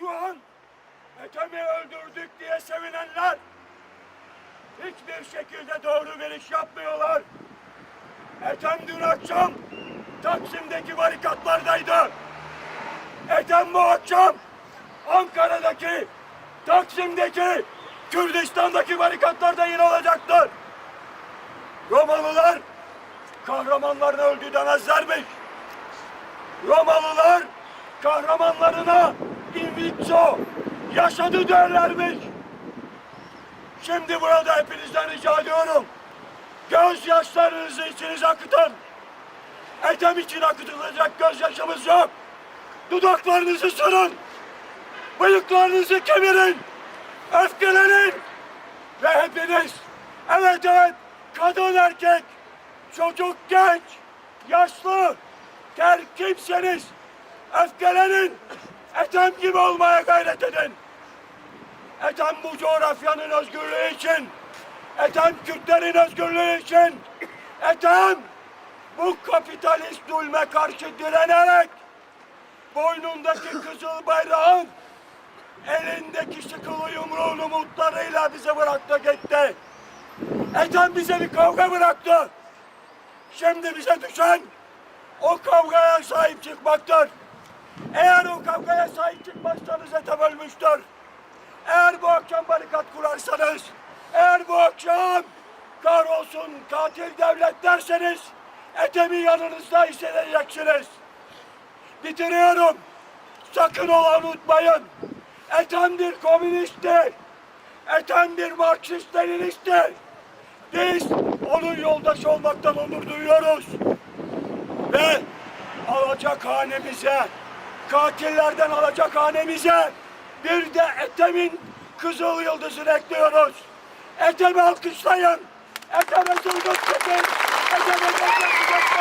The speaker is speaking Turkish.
Şu an Ethem'i öldürdük diye sevinenler hiçbir şekilde doğru bir iş yapmıyorlar. Ethem dün akşam Taksim'deki barikatlardaydı. Ethem bu akşam Ankara'daki, Taksim'deki, Kürdistan'daki barikatlarda yine olacaktır. Romalılar kahramanlarını öldü demezlermiş. Romalılar kahramanlarına invicto yaşadı derlermiş. Şimdi burada hepinizden rica ediyorum. Gözyaşlarınızı içinize akıtın. Ethem için akıtılacak gözyaşımız yok. Dudaklarınızı sırın. Bıyıklarınızı kemirin. Öfkelenin. Ve hepiniz, evet evet, kadın erkek, çocuk genç, yaşlı, ter kimseniz, öfkelenin. Ethem gibi olmaya gayret edin. Ethem bu coğrafyanın özgürlüğü için, Ethem Kürtlerin özgürlüğü için, Ethem bu kapitalist zulme karşı direnerek boynundaki kızıl bayrağın elindeki sıkılı yumruğun umutlarıyla bize bıraktı gitti. Ethem bize bir kavga bıraktı. Şimdi bize düşen o kavgaya sahip çıkmaktır. Eğer o kavgaya sahip çıkmazsanız Ethem ölmüştür. Eğer bu akşam barikat kurarsanız, eğer bu akşam kahrolsun katil devlet derseniz Ethem'i yanınızda hissedeceksiniz. Bitiriyorum. Sakın ola unutmayın. Ethem bir komünisttir. Ethem bir Marksist Leninisttir. Biz onun yoldaşı olmaktan onur duyuyoruz. Ve alacak hanemize, katillerden alacak hanemize bir de Ethem'in kızıl yıldızını ekliyoruz. Ethem'i alkışlayın. Ethem'e zılgıt çekin. Ethem'e zılgıt çekin.